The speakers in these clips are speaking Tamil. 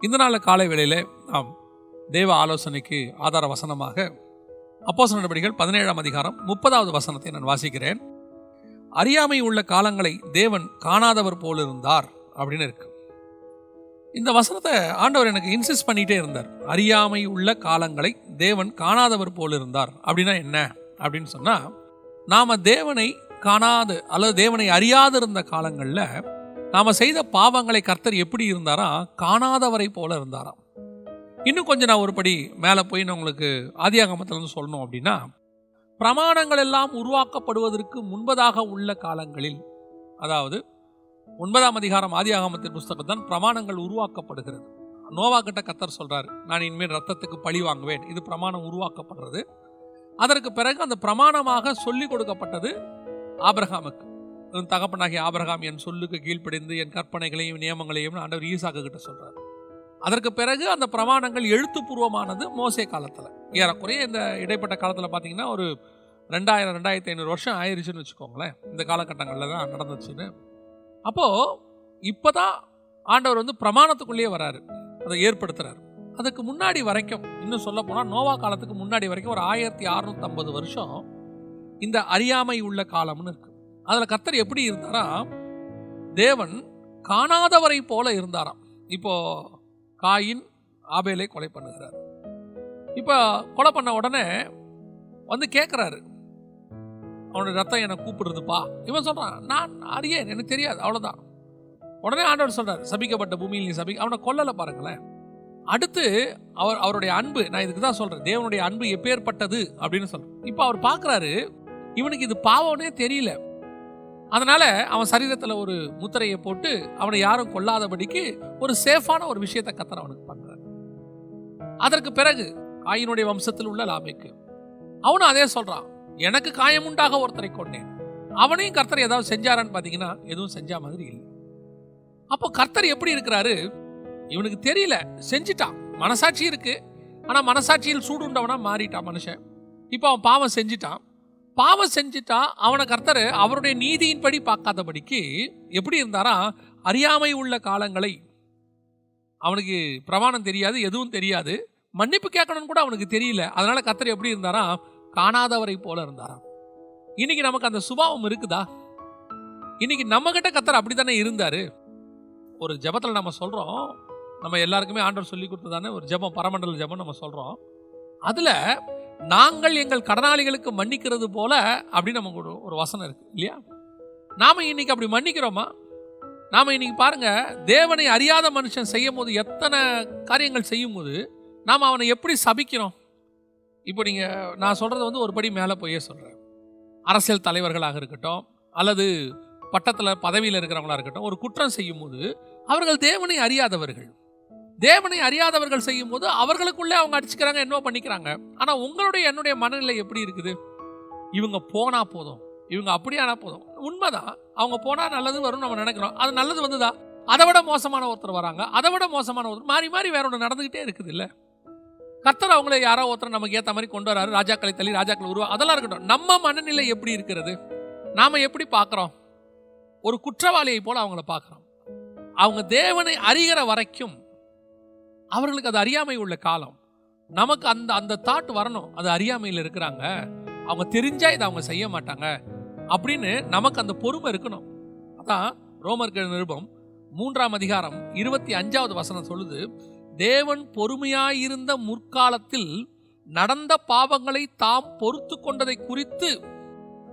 இந்த நாள் காலை வேளையில் நாம் தேவ ஆலோசனைக்கு ஆதார வசனமாக அப்போச நடவடிக்கைகள் பதினேழாம் அதிகாரம் முப்பதாவது வசனத்தை நான் வாசிக்கிறேன். அறியாமை உள்ள காலங்களை தேவன் காணாதவர் போல் இருந்தார் அப்படின்னு இருக்கு. இந்த வசனத்தை ஆண்டவர் எனக்கு இன்சிஸ்ட் பண்ணிகிட்டே இருந்தார். அறியாமை உள்ள காலங்களை தேவன் காணாதவர் போல் இருந்தார் அப்படின்னா என்ன? அப்படின்னு சொன்னால் நாம் தேவனை காணாது அல்லது தேவனை அறியாதிருந்த காலங்களில் நாம் செய்த பாவங்களை கர்த்தர் எப்படி இருந்தாரா? காணாதவரை போல இருந்தாராம். இன்னும் கொஞ்சம் நான் ஒருபடி மேலே போய் நான் உங்களுக்கு ஆதியாகமத்துல இருந்து சொல்லணும் அப்படின்னா பிரமாணங்கள் எல்லாம் உருவாக்கப்படுவதற்கு முன்பதாக உள்ள காலங்களில் அதாவது ஒன்பதாம் அதிகாரம் ஆதியாகமத்தின் புஸ்தகத்தான் பிரமாணங்கள் உருவாக்கப்படுகிறது. நோவா கிட்ட கத்தர் சொல்கிறார் நான் இனிமேல் ரத்தத்துக்கு பழி வாங்குவேன். இது பிரமாணம் உருவாக்கப்படுறது. அதற்கு பிறகு அந்த பிரமாணமாக சொல்லி கொடுக்கப்பட்டது ஆபிரகாமுக்கு. தகப்பனாகிய ஆபரகாம் என் சொல்லுக்கு கீழ்ப்படிந்து என் கற்பனைகளையும் நியமங்களையும் ஆண்டவர் ஈசாக்கு கிட்ட சொல்கிறார் அதற்கு பிறகு அந்த பிரமாணங்கள் எழுத்துப்பூர்வமானது மோசே காலத்தில். ஏறக்குறைய இந்த இடைப்பட்ட காலத்தில் பார்த்தீங்கன்னா ஒரு ரெண்டாயிரம் ரெண்டாயிரத்தி ஐநூறு வருஷம் ஆயிருச்சுன்னு வச்சுக்கோங்களேன். இந்த காலகட்டங்களில் தான் நடந்துச்சுன்னு. அப்போது இப்போ தான் ஆண்டவர் வந்து பிரமாணத்துக்குள்ளேயே வராரு. அதை ஏற்படுத்துகிறார் அதுக்கு முன்னாடி வரைக்கும் இன்னும் சொல்ல போனால் நோவா காலத்துக்கு முன்னாடி வரைக்கும் ஒரு ஆயிரத்தி அறுநூத்தம்பது வருஷம் இந்த அறியாமை உள்ள காலம்னு இருக்கு. அதில் கத்தர் எப்படி இருந்தாரா? தேவன் காணாதவரை போல இருந்தாராம். இப்போ காயின் ஆபேலை கொலை பண்ணுகிறார். இப்போ கொலை பண்ண உடனே வந்து கேட்குறாரு அவனுடைய ரத்தம் என்னை கூப்பிடுறதுப்பா. இவன் சொல்கிறான் நான் அறியேன் எனக்கு தெரியாது அவ்வளோதான் உடனே ஆண்டவர் சொல்கிறார் சபிக்கப்பட்ட பூமியில் நீ சபி அவனை கொல்லலை பாருங்களேன். அடுத்து அவர் அவருடைய அன்பு நான் இதுக்கு தான் சொல்கிறேன் தேவனுடைய அன்பு எப்பேற்பட்டது? அப்படின்னு சொல்கிறேன் இப்போ அவர் பார்க்குறாரு இவனுக்கு இது பாவம்னே தெரியல. அதனால் அவன் சரீரத்தில் ஒரு முத்திரையை போட்டு அவனை யாரும் கொல்லாதபடிக்கு ஒரு சேஃபான ஒரு விஷயத்தை கத்தர் அவனுக்கு பண்றாரு. அதற்கு பிறகு காயினுடைய வம்சத்தில் உள்ள லாபைக்கு அவனும் அதே சொல்கிறான் எனக்கு காயமுண்டாக ஒருத்தரை கொண்டேன் அவனையும் கர்த்தர் ஏதாவது செஞ்சாரான்னு பார்த்தீங்கன்னா எதுவும் செஞ்ச மாதிரி இல்லை. அப்போ கர்த்தர் எப்படி இருக்கிறாரு? இவனுக்கு தெரியல செஞ்சிட்டான். மனசாட்சி இருக்கு. ஆனால் மனசாட்சியில் சூடுண்டவனா மாறிட்டான் மனுஷன். இப்போ அவன் பாவம் செஞ்சிட்டான். பாவம் செஞ்சுட்டா அவனை கர்த்தர் அவருடைய நீதியின்படி பார்க்காதபடிக்கு எப்படி இருந்தாரா? அறியாமை உள்ள காலங்களை. அவனுக்கு பிரமாணம் தெரியாது எதுவும் தெரியாது. மன்னிப்பு கேட்கணும்னு கூட அவனுக்கு தெரியல. அதனால கர்த்தர் எப்படி இருந்தாரா? காணாதவரை போல இருந்தாராம். இன்னைக்கு நமக்கு அந்த சுபாவம் இருக்குதா? இன்னைக்கு நம்ம கிட்ட கத்தர் அப்படித்தானே இருந்தாரு? ஒரு ஜெபத்தில் நம்ம சொல்றோம். நம்ம எல்லாருக்குமே ஆண்டவர் சொல்லி கொடுத்ததானே ஒரு ஜெபம் பரமண்டல ஜெபம் நம்ம சொல்றோம். அதுல நாங்கள் எங்கள் கடனாளிகளுக்கு மன்னிக்கிறது போல அப்படின்னு நமக்கு ஒரு ஒரு வசனம் இருக்கு இல்லையா? நாம இன்னைக்கு அப்படி மன்னிக்கிறோமா? நாம இன்னைக்கு பாருங்க தேவனை அறியாத மனுஷன் செய்யும் போது எத்தனை காரியங்கள் செய்யும் போது நாம் அவனை எப்படி சபிக்கிறோம்? இப்போ நீங்க நான் சொல்றது வந்து ஒரு படி மேலே போயே சொல்றேன். அரசியல் தலைவர்களாக இருக்கட்டும் அல்லது பட்டத்தில் பதவியில் இருக்கிறவங்களா இருக்கட்டும் ஒரு குற்றம் செய்யும் போது அவர்கள் தேவனை அறியாதவர்கள். தேவனை அறியாதவர்கள் செய்யும் போது அவர்களுக்குள்ளே அவங்க அடிச்சுக்கிறாங்க என்ன பண்ணிக்கிறாங்க. ஆனால் உங்களுடைய என்னுடைய மனநிலை எப்படி இருக்குது? இவங்க போனா போதும். இவங்க அப்படியானா போதும். உண்மைதான். அவங்க போனா நல்லது வரும் நம்ம நினைக்கிறோம். அது நல்லது வந்துதா? அதை விட மோசமான ஒருத்தர் வராங்க. அதை விட மோசமான ஒருத்தர். மாறி மாறி வேற ஒன்று நடந்துகிட்டே இருக்குது இல்லை கத்தர் அவங்கள யாரோ ஒருத்தர் நமக்கு ஏற்ற மாதிரி கொண்டு வராரு. ராஜாக்களை தள்ளி ராஜாக்களை உருவா அதெல்லாம் இருக்கட்டும். நம்ம மனநிலை எப்படி இருக்கிறது? நாம் எப்படி பார்க்குறோம்? ஒரு குற்றவாளியை போல் அவங்கள பார்க்குறோம். அவங்க தேவனை அறிகிற வரைக்கும் அவர்களுக்கு அது அறியாமை உள்ள காலம். நமக்கு அந்த அந்த தாட் வரணும். அது அறியாமையில் இருக்கிறாங்க. அவங்க தெரிஞ்சா இதை அவங்க செய்ய மாட்டாங்க. அப்படின்னு நமக்கு அந்த பொறுமை இருக்கணும். அதான் ரோமர்கள் நிருபம் மூன்றாம் அதிகாரம் இருபத்தி அஞ்சாவது வசனம் சொல்லுது தேவன் பொறுமையாயிருந்த முற்காலத்தில் நடந்த பாவங்களை தாம் பொறுத்து கொண்டதை குறித்து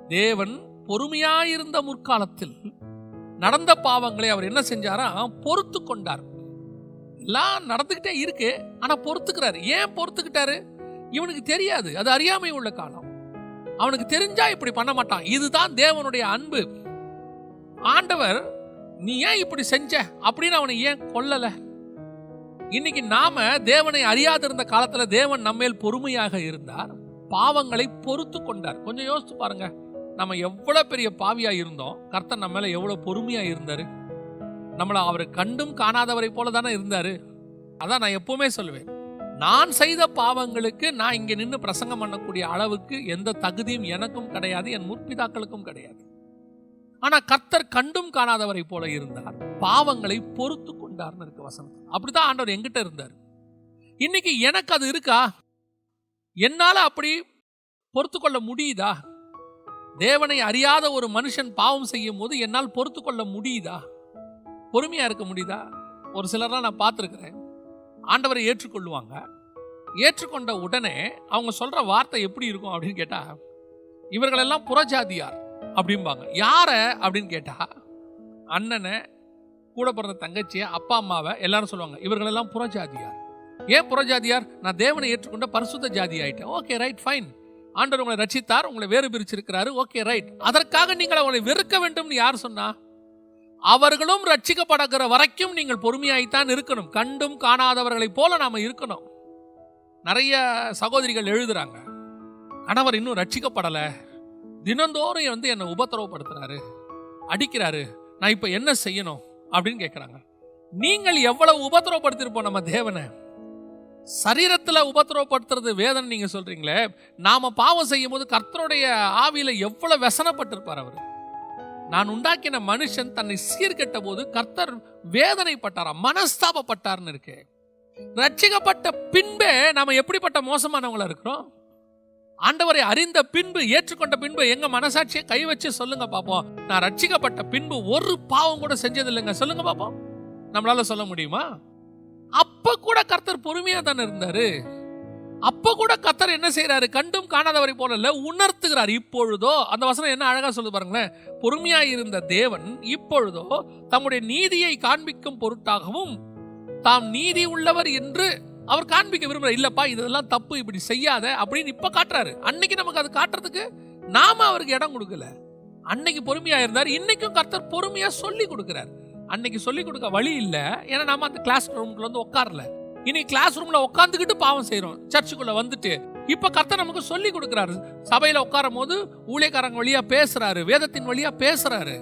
தேவன் பொறுமையாயிருந்த முற்காலத்தில் நடந்த பாவங்களை அவர் என்ன செஞ்சாரா? பொறுத்து கொண்டார். எல்லாம் நடந்துக்கிட்டே இருக்கு. ஆனா பொறுத்துக்கிறாரு. ஏன் பொறுத்துக்கிட்டாரு? இவனுக்கு தெரியாது. அது அறியாமை உள்ள காலம். அவனுக்கு தெரிஞ்சா இப்படி பண்ண மாட்டான். இதுதான் தேவனுடைய அன்பு. ஆண்டவர் நீ ஏன் இப்படி செஞ்ச? அப்படின்னு அவனை ஏன் கொல்லல? இன்னைக்கு நாம தேவனை அறியாதிருந்த காலத்துல தேவன் நம்மேல் பொறுமையாக இருந்தார். பாவங்களை பொறுத்து கொண்டார். கொஞ்சம் யோசித்து பாருங்க. நம்ம எவ்வளவு பெரிய பாவியா இருந்தோம். கர்த்தன் நம்ம மேல எவ்வளவு பொறுமையா இருந்தாரு. நம்மளை அவர் கண்டும் காணாதவரை போல தானே இருந்தார்? அதான் நான் எப்பவுமே சொல்லுவேன். நான் செய்த பாவங்களுக்கு நான் இங்கே நின்று பிரசங்கம் பண்ணக்கூடிய அளவுக்கு எந்த தகுதியும் எனக்கும் கிடையாது என் முற்பிதாக்களுக்கும் கிடையாது. ஆனால் கர்த்தர் கண்டும் காணாதவரை போல இருந்தார். பாவங்களை பொறுத்து கொண்டார்னு இருக்கு வசனம். அப்படிதான் ஆண்டவர் எங்கிட்ட இருந்தார். இன்னைக்கு எனக்கு அது இருக்கா? என்னால் அப்படி பொறுத்து கொள்ள முடியுதா? தேவனை அறியாத ஒரு மனுஷன் பாவம் செய்யும் போது என்னால் பொறுத்து கொள்ள முடியுதா? பொறுமையாக இருக்க முடியுதா? ஒரு சிலர்லாம் நான் பார்த்துருக்குறேன். ஆண்டவரை ஏற்றுக்கொள்ளுவாங்க. ஏற்றுக்கொண்ட உடனே அவங்க சொல்கிற வார்த்தை எப்படி இருக்கும் அப்படின்னு கேட்டால் இவர்களெல்லாம் புறஜாதியார் அப்படிம்பாங்க. யாரை அப்படின்னு கேட்டால் அண்ணனை கூட பிறந்த தங்கச்சியை அப்பா அம்மாவை எல்லாரும் சொல்லுவாங்க இவர்களெல்லாம் புறஜாதியார். ஏன் புறஜாதியார்? நான் தேவனை ஏற்றுக்கொண்ட பரிசுத்த ஜாதி ஆயிட்டேன். ஓகே ரைட் ஃபைன் ஆண்டவர் உங்களை ரசித்தார் உங்களை வேறு பிரிச்சிருக்கிறாரு. ஓகே ரைட் அதற்காக நீங்கள் அவங்களை வெறுக்க வேண்டும்னு யார் சொன்னா? அவர்களும் ரட்சிக்கப்படுகிற வரைக்கும் நீங்கள் பொறுமையாகித்தான் இருக்கணும். கண்டும் காணாதவர்களைப் போல நாம் இருக்கணும். நிறைய சகோதரிகள் எழுதுறாங்க கணவர் இன்னும் ரட்சிக்கப்படலை தினந்தோறும் வந்து என்னை உபத்திரவப்படுத்துறாரு அடிக்கிறாரு. நான் இப்போ என்ன செய்யணும்? அப்படின்னு கேட்குறாங்க நீங்கள் எவ்வளவு உபத்திரவப்படுத்திருப்போம் நம்ம தேவனை? சரீரத்தில் உபத்திரவப்படுத்துறது வேதனை நீங்கள் சொல்கிறீங்களே நாம் பாவம் செய்யும்போது கர்த்தருடைய ஆவியில் எவ்வளோ விசனப்பட்டிருப்பார் அவர்? நான் உண்டாக்கின மனுஷன் தன்னை சீர்கெட்ட போது கர்த்தர் வேதனைப்பட்டாரா மனஸ்தாபப்பட்டார்னு இருக்கு. ரட்சிக்கப்பட்ட பின்பே நாம எப்படிப்பட்ட மோசமானவங்களா இருக்கிறோம்? ஆண்டவரை அறிந்த பின்பு ஏற்றுக்கொண்ட பின்பு எங்க மனசாட்சியை கை வச்சு சொல்லுங்க பாப்போம். நான் ரட்சிக்கப்பட்ட பின்பு ஒரு பாவம் கூட செஞ்சது இல்லைங்க சொல்லுங்க பாப்போம். நம்மளால சொல்ல முடியுமா? அப்ப கூட கர்த்தர் பொறுமையா தானே இருந்தாரு. அப்ப கூட கர்த்தர் என்ன செய்யறாரு கண்டும் காணாதவரை போல இல்ல உணர்த்துகிறார். இப்பொழுதோ அந்த வசனம் என்ன அழகா சொல்லு பாருங்களேன். பொறுமையா இருந்த தேவன் இப்பொழுதோ தம்முடைய நீதியை காண்பிக்கும் பொருட்டாகவும் தாம் நீதி உள்ளவர் என்று அவர் காண்பிக்க விரும்புறார் இல்லப்பா இதெல்லாம் தப்பு இப்படி செய்யாத அப்படின்னு இப்ப காட்டுறாரு. அன்னைக்கு நமக்கு அது காட்டுறதுக்கு நாம அவருக்கு இடம் கொடுக்கல. அன்னைக்கு பொறுமையா இருந்தார் இன்னைக்கும் கர்த்தர் பொறுமையா சொல்லி கொடுக்கிறார். அன்னைக்கு சொல்லி கொடுக்க வழி இல்ல. ஏன்னா நாம அந்த கிளாஸ் ரூம்குள்ள வந்து உட்காரல. இனி கிளாஸ் ரூம்ல உட்காந்துக்கிட்டு பாவம் செய்கிறோம் சர்ச்சுக்குள்ள வந்துட்டு இப்ப கத்த நமக்கு சொல்லி கொடுக்கிறாரு. சபையில உட்காரும் போது ஊழியக்காரங்க வழியா பேசுறாரு வேதத்தின் வழியா பேசுறாரு.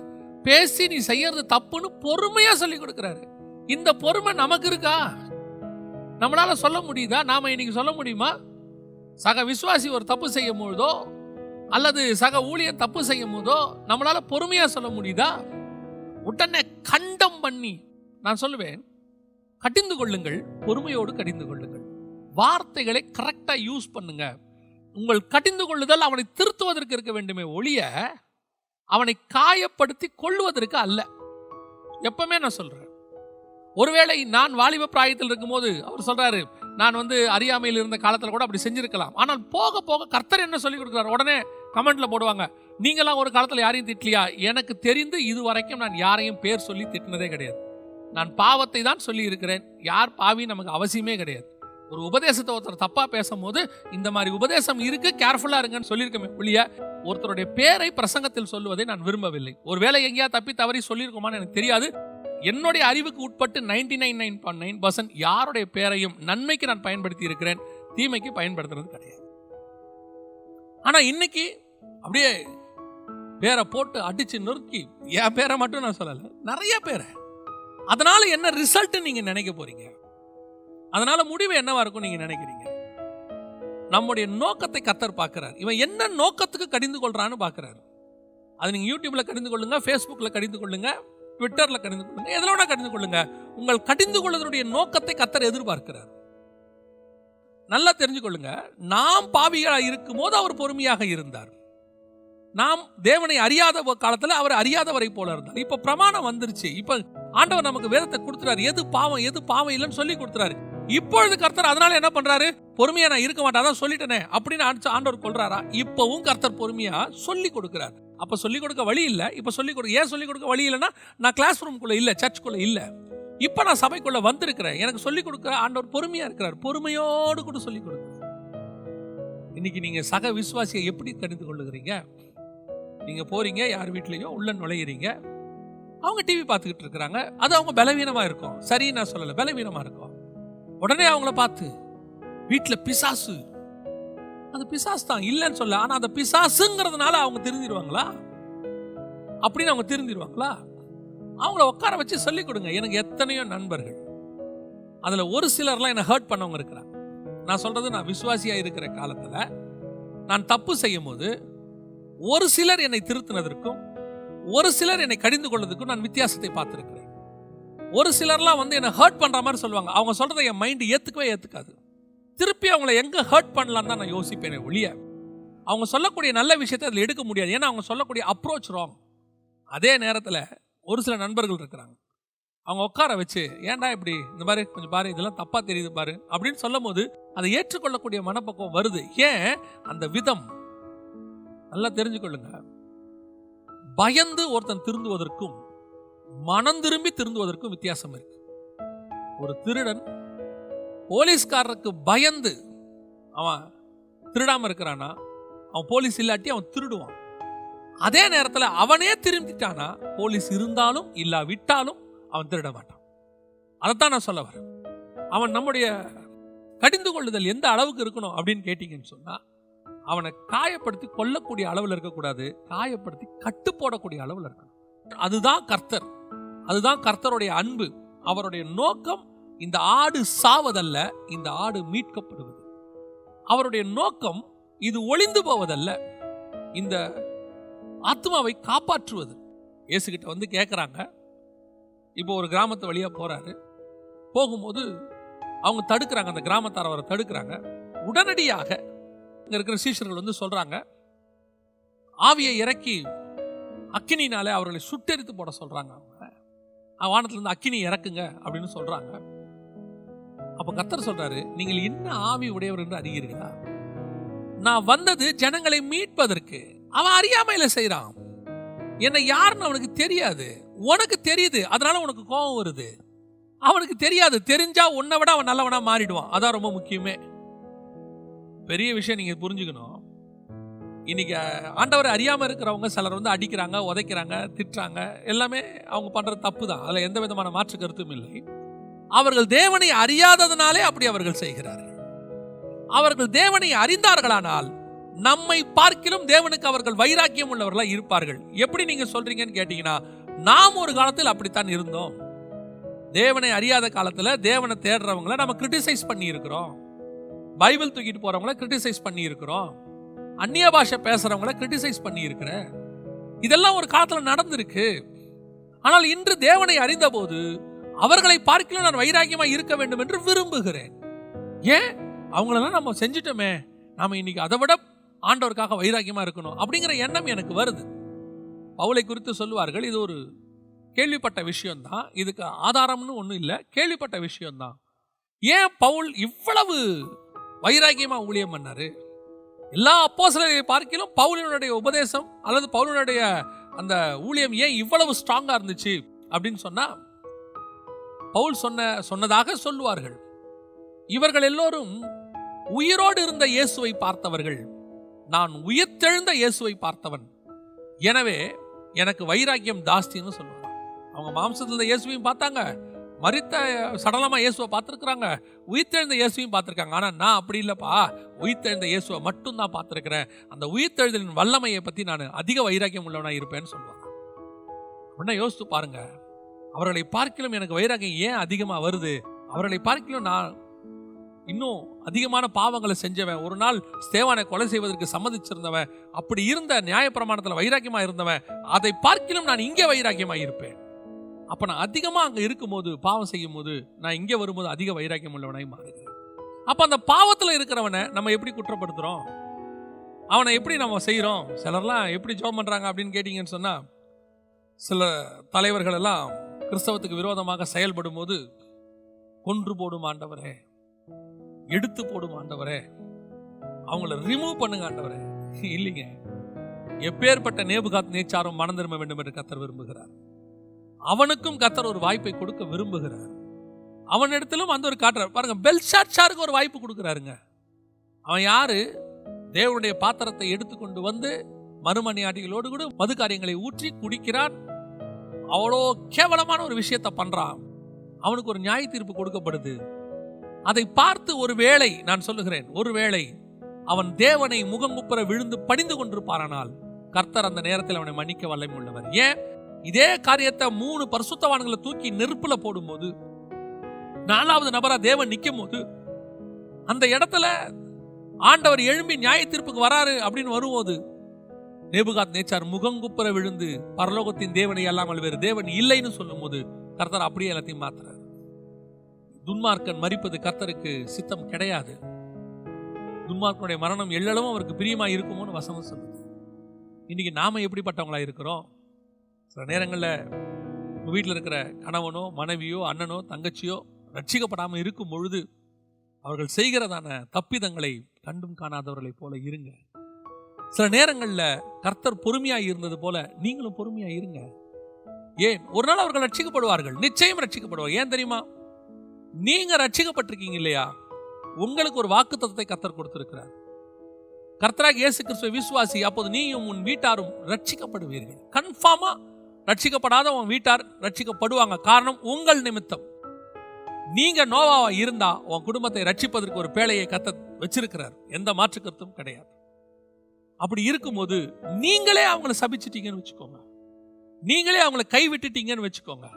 பேசி நீ செய்யறது தப்புன்னு பொறுமையா சொல்லி கொடுக்கிறாரு. இந்த பொறுமை நமக்கு இருக்கா? நம்மளால சொல்ல முடியுதா? நாம இன்னைக்கு சொல்ல முடியுமா? சக விசுவாசி ஒரு தப்பு செய்யும் பொழுதோ அல்லது சக ஊழியர் தப்பு செய்யும் போதோ நம்மளால பொறுமையா சொல்ல முடியுதா? உடனே கண்டம் பண்ணி நான் சொல்லுவேன் கடிந்து கொள்ளுங்கள் பொறுமையோடு கடிந்து கொள்ளுங்கள். வார்த்தைகளை கரெக்டாக யூஸ் பண்ணுங்க. உங்கள் கடிந்து கொள்ளுதல் அவனை திருத்துவதற்கு இருக்க வேண்டுமே ஒழிய அவனை காயப்படுத்தி கொள்வதற்கு அல்ல. எப்பவுமே நான் சொல்றேன். ஒருவேளை நான் வாலிப பிராயத்தில் இருக்கும்போது அவர் சொல்றாரு நான் வந்து அறியாமையில் இருந்த காலத்தில் கூட அப்படி செஞ்சிருக்கலாம். ஆனால் போக போக கர்த்தர் என்ன சொல்லி கொடுக்குறாரு? உடனே கமெண்ட்ல போடுவாங்க நீங்களாம் ஒரு காலத்தில் யாரையும் திட்டலையா? எனக்கு தெரிந்து இது வரைக்கும் நான் யாரையும் பேர் சொல்லி திட்டினதே கிடையாது. நான் பாவத்தை தான் சொல்லி இருக்கிறேன் யார் பாவி நமக்கு அவசியமே கிடையாது. ஒரு உபதேசத்தை ஒருத்தர் தப்பா பேசும்போது இந்த மாதிரி உபதேசம் இருக்கு கேர்ஃபுல்லா இருங்கன்னு சொல்லியிருக்கமே ஒழிய ஒருத்தருடைய பேரை பிரசங்கத்தில் சொல்லுவதை நான் விரும்பவில்லை. ஒருவேளை எங்கேயா தப்பி தவறி சொல்லியிருக்கோமான்னு எனக்கு தெரியாது. என்னுடைய அறிவுக்கு உட்பட்டு ninety nine nine point nine percent யாருடைய பேரையும் நன்மைக்கு நான் பயன்படுத்தி இருக்கிறேன் தீமைக்கு பயன்படுத்துறது கிடையாது. ஆனா இன்னைக்கு அப்படியே பேரை போட்டு அடிச்சு நொறுக்கி என் பேரை மட்டும் நான் சொல்லலை நிறைய பேரை. அதனால என்ன ரிசல்ட் நீங்க நினைக்க போறீங்க? அதனால முடிவு என்னவா இருக்கும் நீங்க நினைக்கிறீங்க? நம்முடைய நோக்கத்தை கத்தர் பார்க்கிறார். இவன் என்ன நோக்கத்துக்கு கடிந்து கொள்றான்னு பார்க்கிறாரு. அது நீங்க யூடியூப்ல கடிந்து கொள்ளுங்க ஃபேஸ்புக்ல கடிந்து கொள்ளுங்க ட்விட்டர்ல கடிந்து கொள்ளுங்க எதனோட கடிந்து கொள்ளுங்க. உங்கள் கடிந்து கொள்வதனுடைய நோக்கத்தை கத்தர் எதிர்பார்க்கிறார். நல்லா தெரிஞ்சுக்கொள்ளுங்க. நாம் பாவிகளாக இருக்கும் போது அவர் பொறுமையாக இருந்தார். நாம் தேவனை அறியாத காலத்தில் அவர் அறியாதவரை போல இருந்தார். இப்போ பிரமாணம் வந்துருச்சு. இப்போ ஆண்டவர் நமக்கு வேதத்தை கொடுத்துறாரு. எது பாவம் எது பாவம் இல்லைன்னு சொல்லி கொடுத்துறாரு. இப்பொழுது கர்த்தர் அதனால என்ன பண்றாரு? பொறுமையா நான் இருக்க மாட்டேன் அதான் சொல்லிட்டேனே அப்படின்னு ஆண்டவர் கொள்றாரா இப்பவும் கர்த்தர் பொறுமையா சொல்லி கொடுக்கிறார். அப்ப சொல்லி கொடுக்க வழி இல்ல. இப்ப சொல்லி கொடுக்க ஏன் சொல்லி கொடுக்க வழி இல்லைன்னா நான் கிளாஸ் ரூம்குள்ள இல்ல சர்ச்சுக்குள்ள இல்ல. இப்ப நான் சபைக்குள்ள வந்திருக்கிறேன். எனக்கு சொல்லி கொடுக்க ஆண்டவர் பொறுமையா இருக்கிறார். பொறுமையோடு கூட சொல்லி கொடுக்க இன்னைக்கு நீங்க சக விசுவாசியை எப்படி கணிந்து கொள்ளுகிறீங்க? நீங்க போறீங்க யார் வீட்லயோ உள்ள நுழையிறீங்க. அவங்க டிவி பார்த்துக்கிட்டு இருக்கிறாங்க. அது அவங்க பலவீனமாக இருக்கும். சரி நான் சொல்லலை. பலவீனமாக இருக்கும். உடனே அவங்கள பார்த்து வீட்டில் பிசாசு. அது பிசாசு தான். இல்லைன்னு சொல்ல ஆனால் அந்த பிசாசுங்கிறதுனால அவங்க திருந்திடுவாங்களா அப்படின்னு அவங்க திருந்திடுவாங்களா அவங்கள உட்கார வச்சு சொல்லிக் கொடுங்க. எனக்கு எத்தனையோ நண்பர்கள். அதில் ஒரு சிலர்லாம் என்னை ஹர்ட் பண்ணவங்க இருக்கிறாங்க. நான் சொல்கிறது நான் விசுவாசியாக இருக்கிற காலத்தில் நான் தப்பு செய்யும் போது ஒரு சிலர் என்னை திருத்தினதற்கும் ஒரு சிலர் என்னை கடிந்து கொள்வதற்கும் நான் வித்தியாசத்தை பார்த்துருக்கிறேன். ஒரு சிலர்லாம் வந்து என்னை ஹர்ட் பண்ணுற மாதிரி சொல்லுவாங்க. அவங்க சொல்கிறத என் மைண்ட் ஏற்றுக்கவே ஏற்றுக்காது திருப்பி அவங்கள எங்கே ஹர்ட் பண்ணலாம் தான் நான் யோசிப்பேன் ஒழிய அவங்க சொல்லக்கூடிய நல்ல விஷயத்தை அதில் எடுக்க முடியாது. ஏன்னா அவங்க சொல்லக்கூடிய அப்ரோச் ராங் அதே நேரத்தில் ஒரு சில நண்பர்கள் இருக்கிறாங்க. அவங்க உட்கார வச்சு ஏன்டா இப்படி? இந்த மாதிரி கொஞ்சம் பாரு இதெல்லாம் தப்பாக தெரியுது பாரு அப்படின்னு சொல்லும் போது அதை ஏற்றுக்கொள்ளக்கூடிய மனப்பக்குவம் வருது. ஏன்? அந்த விதம். நல்லா தெரிஞ்சுக்கொள்ளுங்க. பயந்து ஒருத்தன் திருந்துவதற்கும் மனம் திரும்பி திருந்துவதற்கும் வித்தியாசம் இருக்கு. ஒரு திருடன் போலீஸ்காரருக்கு பயந்து அவன் திருடாம இருக்கிறானா அவன் போலீஸ் இல்லாட்டி அவன் திருடுவான். அதே நேரத்தில் அவனே திரும்பிட்டானா போலீஸ் இருந்தாலும் இல்லாவிட்டாலும் அவன் திருட மாட்டான். அதைத்தான் நான் சொல்ல வரேன். அவன் நம்முடைய கடிந்து கொள்ளுதல் எந்த அளவுக்கு இருக்கணும் அப்படின்னு கேட்டீங்கன்னு சொன்னா அவனை காயப்படுத்தி கொல்லக்கூடிய அளவில் இருக்கக்கூடாது. காயப்படுத்தி கட்டு போடக்கூடிய அளவில் இருக்கணும். அதுதான் கர்த்தர். அதுதான் கர்த்தருடைய அன்பு. அவருடைய நோக்கம் இந்த ஆடு சாவதல்ல இந்த ஆடு மீட்கப்படுவது. அவருடைய நோக்கம் இது ஒளிந்து போவதல்ல இந்த ஆத்மாவை காப்பாற்றுவது. இயேசுகிட்ட வந்து கேட்குறாங்க இப்போ ஒரு கிராமத்து வழியாக போகிறாரு போகும்போது அவங்க தடுக்கிறாங்க அந்த கிராமத்தார் அவரை தடுக்கிறாங்க. உடனடியாக இங்கே இருக்கிற சீஷர்கள் வந்து சொல்கிறாங்க ஆவியை இறக்கி அக்கினினாலே அவர்களை சுட்டெரித்து போட சொல்கிறாங்க அவங்க. "ஆ, இருந்து அக்கினி இறக்குங்க அப்படின்னு சொல்கிறாங்க அப்போ கத்தர் சொல்கிறாரு நீங்கள் என்ன ஆவி உடையவர் என்று அறிகிறீர்களா? நான் வந்தது ஜனங்களை மீட்பதற்கு. அவன் அறியாமையில செய்கிறான் என்னை யாருன்னு அவனுக்கு தெரியாது. உனக்கு தெரியுது அதனால உனக்கு கோபம் வருது. அவனுக்கு தெரியாது தெரிஞ்சா உன்னை விட அவன் நல்லவனா மாறிடுவான். அதான் ரொம்ப முக்கியமே. பெரிய விஷயம் நீங்க புரிஞ்சுக்கணும். இன்னைக்கு ஆண்டவரை அறியாம இருக்கிறவங்க சிலர் வந்து அடிக்கிறாங்க உதைக்கிறாங்க திட்டுறாங்க. எல்லாமே அவங்க பண்ற தப்பு தான் அதுல எந்த விதமான மாற்று கருத்தும் இல்லை. அவர்கள் தேவனை அறியாததுனாலே அப்படி அவர்கள் செய்கிறார்கள். அவர்கள் தேவனை அறிந்தார்களானால் நம்மை பார்க்கிலும் தேவனுக்கு அவர்கள் வைராக்கியம் உள்ளவர்களா இருப்பார்கள். எப்படி நீங்க சொல்றீங்கன்னு கேட்டீங்கன்னா நாம் ஒரு காலத்தில் அப்படித்தான் இருந்தோம். தேவனை அறியாத காலத்துல தேவனை தேடுறவங்கள நம்ம கிரிட்டிசைஸ் பண்ணி இருக்கிறோம் பைபிள் தூக்கிட்டு போறவங்கள கிரிட்டிசைஸ் பண்ணி இருக்கிறோம் அந்நிய பாஷை பேசுறவங்கள கிரிட்டிசைஸ் பண்ணி இருக்கிற இதெல்லாம் ஒரு காலத்துல நடந்திருக்கு. ஆனால் இன்று தேவனை அறிந்தபோது அவர்களை பார்க்கல நான் வைராக்கியமா இருக்க வேண்டும் என்று விரும்புகிறேன். ஏன்? அவங்களெல்லாம் நம்ம செஞ்சிட்டோமே. நாம இன்னைக்கு அதை விட ஆண்டவருக்காக வைராக்கியமா இருக்கணும் அப்படிங்கிற எண்ணம் எனக்கு வருது. பவுலை குறித்து சொல்லுவார்கள் இது ஒரு கேள்விப்பட்ட விஷயம்தான். இதுக்கு ஆதாரம்னு ஒன்றும் இல்லை கேள்விப்பட்ட விஷயம்தான். ஏன் பவுல் இவ்வளவு வைராக்கியமாக ஊழியம் பண்ணார். எல்லா அப்போஸ்தலரை பார்க்கிலும் பவுலினுடைய உபதேசம் அல்லது பவுலினுடைய அந்த ஊழியம் ஏன் இவ்வளவு ஸ்ட்ராங்காக இருந்துச்சு அப்படின்னு சொன்னால் பவுல் சொன்ன சொன்னதாக சொல்லுவார்கள். இவர்கள் எல்லோரும் உயிரோடு இருந்த இயேசுவை பார்த்தவர்கள். நான் உயிர்த்தெழுந்த இயேசுவை பார்த்தவன். எனவே எனக்கு வைராக்கியம் ஜாஸ்தின்னு சொல்லுவாங்க. அவங்க மாம்சத்தில் இருந்த இயேசுவையும் பார்த்தாங்க. மறித்த சடலமாக இயேசுவை பார்த்துருக்குறாங்க. உயிர்த்தெழுந்த இயேசுவையும் பார்த்துருக்காங்க. ஆனால் நான் அப்படி இல்லைப்பா. உயிர்த்தெழுந்த இயேசுவை மட்டும்தான் பார்த்துருக்குறேன். அந்த உயிர்த்தெழுதலின் வல்லமையை பற்றி நான் அதிக வைராக்கியம் உள்ளவனாக இருப்பேன்னு சொல்லுவாங்க. உடனே யோசித்து பாருங்க. அவர்களை பார்க்கிலும் எனக்கு வைராக்கியம் ஏன் அதிகமாக வருது? அவர்களை பார்க்கிலும் நான் இன்னும் அதிகமான பாவங்களை செஞ்சவன். ஒரு நாள் ஸ்தேவானை கொலை செய்வதற்கு சம்மதிச்சிருந்தவன். அப்படி இருந்த நியாயப்பிரமாணத்தில் வைராக்கியமாக இருந்தவன். அதை பார்க்கிலும் நான் இங்கே வைராக்கியமாக இருப்பேன் அப்போ நான் அதிகமாக அங்கே இருக்கும்போது பாவம் செய்யும் போது நான் இங்கே வரும்போது அதிக வைராக்கியம் உள்ளவனாய் மாறுகிறேன். அப்போ அந்த பாவத்தில் இருக்கிறவனை நம்ம எப்படி குற்றப்படுத்துகிறோம் அவனை எப்படி நம்ம செய்கிறோம் சிலர்லாம் எப்படி ஜோம் பண்ணுறாங்க அப்படின்னு கேட்டிங்கன்னு சொன்னால் சில தலைவர்கள் எல்லாம் கிறிஸ்தவத்துக்கு விரோதமாக செயல்படும் போது கொன்று போடும் ஆண்டவரே எடுத்து போடும் ஆண்டவரே அவங்கள ரிமூவ் பண்ணுங்க ஆண்டவரே. இல்லைங்க. எப்பேற்பட்ட நேபுகாத் நேச்சாரும் மனம் திரும்ப வேண்டும் என்று கத்தர் விரும்புகிறார். அவனுக்கும் கத்தர் ஒரு வாய்ப்பை கொடுக்க விரும்புகிறார். அவனிடத்திலும் அந்த ஒரு காட்டுறார். பாருங்க பெல்ஷாட்சாருக்கு ஒரு வாய்ப்பு கொடுக்குறாருங்க. அவன் யாரு? தேவனுடைய பாத்திரத்தை எடுத்துக்கொண்டு வந்து மறுமணி ஆட்டிகளோடு கூட மது காரியங்களை ஊற்றி குடிக்கிறான் அவ்வளோ கேவலமான ஒரு விஷயத்தை பண்றான். அவனுக்கு ஒரு நியாய தீர்ப்பு கொடுக்கப்படுது. அதை பார்த்து ஒரு வேளை நான் சொல்லுகிறேன் ஒரு வேளை அவன் தேவனை முகங்குப்புற விழுந்து பணிந்து கொண்டிருப்பாரானால் கர்த்தர் அந்த நேரத்தில் அவனை மன்னிக்க வல்லமை உள்ளவர். ஏன்? இதே காரியத்தை மூணு பரிசுத்தவான்களை தூக்கி நெருப்புல போடும்போது நாலாவது நபரா தேவன் நிற்கும் போது அந்த இடத்துல ஆண்டவர் எழும்பி நியாய தீர்ப்புக்கு வராரு அப்படின்னு வரும்போது நேபுகாத் நேச்சார் முகங்குப்புற விழுந்து பரலோகத்தின் தேவனை அல்லாமல் வேறு தேவன் இல்லைன்னு சொல்லும்போது கர்த்தர் அப்படியே எல்லாத்தையும் மாத்துறாரு. துன்மார்க்கன் மறிப்பது கர்த்தருக்கு சித்தம் கிடையாது. துன்மார்க்கனுடைய மரணம் எள்ளளவும் அவருக்கு பிரியமா இருக்குமோன்னு வசனம் சொல்லுது. இன்னைக்கு நாம எப்படிப்பட்டவங்களா இருக்கிறோம்? சில நேரங்களில் உங்கள் வீட்டில் இருக்கிற கணவனோ மனைவியோ அண்ணனோ தங்கச்சியோ ரட்சிக்கப்படாமல் இருக்கும் பொழுது அவர்கள் செய்கிறதான தப்பிதங்களை கண்டும் காணாதவர்களைப் போல இருங்க. சில நேரங்களில் கர்த்தர் பொறுமையாக இருந்தது போல நீங்களும் பொறுமையாக இருங்க. ஏன்? ஒரு நாள் அவர்கள் ரட்சிக்கப்படுவார்கள். நிச்சயம் ரட்சிக்கப்படுவார் ஏன் தெரியுமா? நீங்கள் ரட்சிக்கப்பட்டிருக்கீங்க இல்லையா? உங்களுக்கு ஒரு வாக்குத்தத்தத்தை கர்த்தர் கொடுத்திருக்கிறார். கர்த்தராக இயேசு கிறிஸ்துவ விசுவாசி அப்போது நீயும் உன் வீட்டாரும் ரட்சிக்கப்படுவீர்கள். கன்ஃபார்மாக ரட்சிக்கப்படாத உன் வீட்டார் ரட்சிக்கப்படுவாங்க. காரணம் உங்கள் நிமித்தம். நீங்க நோவாவா இருந்தா உன் குடும்பத்தை ரட்சிப்பதற்கு ஒரு பேழையை கத்த வச்சிருக்கிறார். எந்த மாற்று கருத்தும் கிடையாது. அப்படி இருக்கும்போது நீங்களே அவங்கள சபிச்சிட்டீங்கன்னு வச்சுக்கோங்க. நீங்களே அவங்கள கைவிட்டுட்டீங்கன்னு வச்சுக்கோங்க.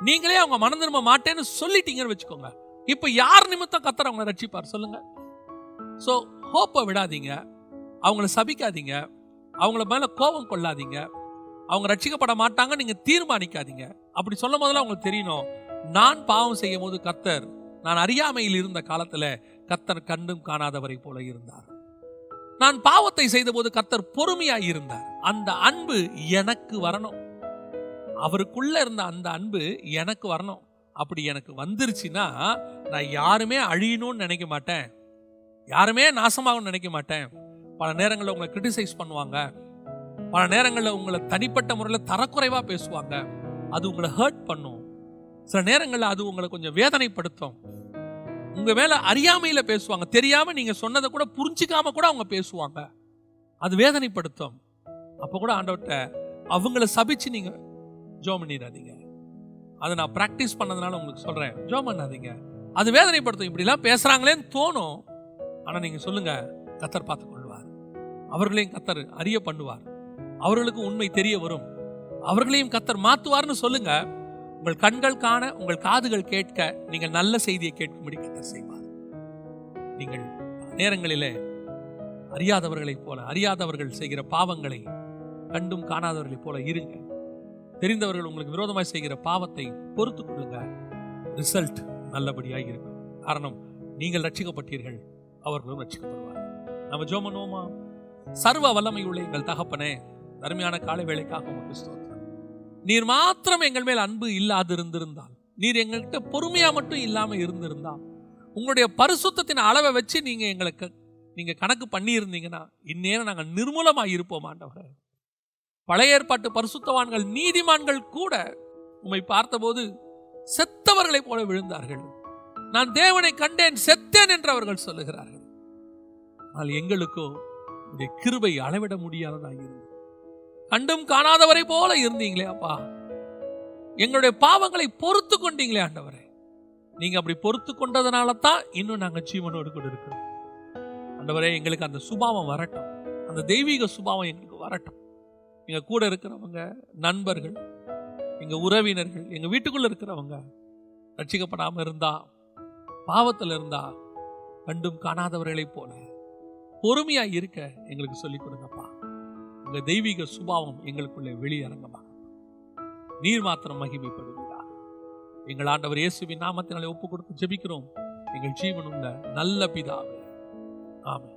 நீங்களே அவங்க மனம் திரும்ப மாட்டேன்னு சொல்லிட்டீங்கன்னு வச்சுக்கோங்க. இப்போ யார் நிமித்தம் கத்தர் அவங்கள ரட்சிப்பார் சொல்லுங்க. ஸோ ஹோப்பை விடாதீங்க. அவங்கள சபிக்காதீங்க. அவங்கள மேலே கோபம் கொள்ளாதீங்க. அவங்க ரட்சிக்கப்பட மாட்டாங்க நீங்க தீர்மானிக்காதீங்க. அப்படி சொல்லும் போதெல்லாம் அவங்களுக்கு தெரியணும். நான் பாவம் செய்யும் போது கத்தர் நான் அறியாமையில் இருந்த காலத்துல கத்தர் கண்டும் காணாதவரை போல இருந்தார். நான் பாவத்தை செய்த போது கத்தர் பொறுமையாக இருந்தார். அந்த அன்பு எனக்கு வரணும். அவருக்குள்ள இருந்த அந்த அன்பு எனக்கு வரணும். அப்படி எனக்கு வந்துருச்சுன்னா நான் யாருமே அழியணும்னு நினைக்க மாட்டேன். யாருமே நாசமாகணும்னு நினைக்க மாட்டேன். பல நேரங்களில் உங்களை கிரிட்டிசைஸ் பண்ணுவாங்க. பல நேரங்களில் உங்களை தனிப்பட்ட முறையில் தரக்குறைவாக பேசுவாங்க. அது உங்களை ஹர்ட் பண்ணும். சில நேரங்களில் அது உங்களை கொஞ்சம் வேதனைப்படுத்தும். உங்கள் மேலே அறியாமையில் பேசுவாங்க. தெரியாமல் நீங்கள் சொன்னதை கூட புரிஞ்சிக்காம கூட அவங்க பேசுவாங்க. அது வேதனைப்படுத்தும். அப்போ கூட ஆண்டவர்கிட்ட அவங்கள சபிச்சு நீங்கள் ஜோம் பண்ணிடாதீங்க. அதை நான் ப்ராக்டிஸ் பண்ணதுனால உங்களுக்கு சொல்கிறேன் ஜோம் பண்ணாதீங்க. அது வேதனைப்படுத்தும். இப்படிலாம் பேசுகிறாங்களேன்னு தோணும். ஆனால் நீங்கள் சொல்லுங்கள் கத்தர் பார்த்துக்கொள்வார். அவர்களையும் கத்தர் அறிய பண்ணுவார். அவர்களுக்கு உண்மை தெரிய வரும். அவர்களையும் கத்தர் மாத்துவார்னு சொல்லுங்க. உங்கள் கண்கள் காண உங்கள் காதுகள் கேட்க நீங்கள் நல்ல செய்தியை கேட்கும்படி கத்தர் செய்வார். நீங்கள் நேரங்களிலே அறியாதவர்களைப் போல அறியாதவர்கள் செய்கிற பாவங்களை கண்டும் காணாதவர்களைப் போல இருங்க. தெரிந்தவர்கள் உங்களுக்கு விரோதமாக செய்கிற பாவத்தை பொறுத்து கொள்ளுங்க. ரிசல்ட் நல்லபடியாக இருக்கும். காரணம் நீங்கள் ரட்சிக்கப்பட்டீர்கள். அவர்களும் ரட்சிக்கப்படுவார் நம்ம ஜோமனோமா சர்வ வல்லமை உள்ள எங்கள் தகப்பனே அருமையான காலை வேலைக்காக உமக்கு ஸ்தோத்திரம். நீர் மாத்திரம் எங்கள் மேல் அன்பு இல்லாது இருந்திருந்தால் நீர் எங்கள்கிட்ட பொறுமையா மட்டும் இல்லாம இருந்திருந்தால் உங்களுடைய பரிசுத்தத்தின் அளவை வச்சு நீங்க எங்களுக்கு நீங்க கணக்கு பண்ணியிருந்தீங்கன்னா இந்நேரம் நாங்கள் நிர்மூலமா இருப்போம் ஆண்டவரே. பழைய ஏற்பாட்டு பரிசுத்தவான்கள் நீதிமான்கள் கூட உம்மை பார்த்தபோது செத்தவர்களைப் போல விழுந்தார்கள். நான் தேவனை கண்டேன் செத்தேன் என்று அவர்கள் சொல்லுகிறார்கள். ஆனால் எங்களுக்கோ இந்த கிருபை அளவிட முடியாததாக இருந்தது. கண்டும் காணாதவரை போல இருந்தீங்களே அப்பா. எங்களுடைய பாவங்களை பொறுத்து கொண்டீங்களே ஆண்டவரே. நீங்க அப்படி பொறுத்து கொண்டதுனால தான் இன்னும் நாங்க ஜீவனோடு கூட இருக்கிறோம். ஆண்டவரே எங்களுக்கு அந்த சுபாவம் வரட்டும். அந்த தெய்வீக சுபாவம் எங்களுக்கு வரட்டும். எங்க கூட இருக்கிறவங்க நண்பர்கள் எங்க உறவினர்கள் எங்க வீட்டுக்குள்ள இருக்கிறவங்க ரட்சிக்கப்படாம இருந்தா பாவத்துல இருந்தா கண்டும் காணாதவர்களைப் போல பொறுமையா இருக்க எங்களுக்கு சொல்லிக் கொடுங்க அந்த தெய்வீக சுபாவம் எங்களுக்குள்ளே வெளியரங்கமாக நீர் மாத்திரம் மகிமைப்படுவீரா எங்கள் ஆண்டவர் இயேசுவின் நாமத்தினாலே ஒப்பு கொடுத்து ஜெபிக்கிறோம். எங்கள் ஜீவனுள்ள நல்ல பிதாவே. ஆமாம்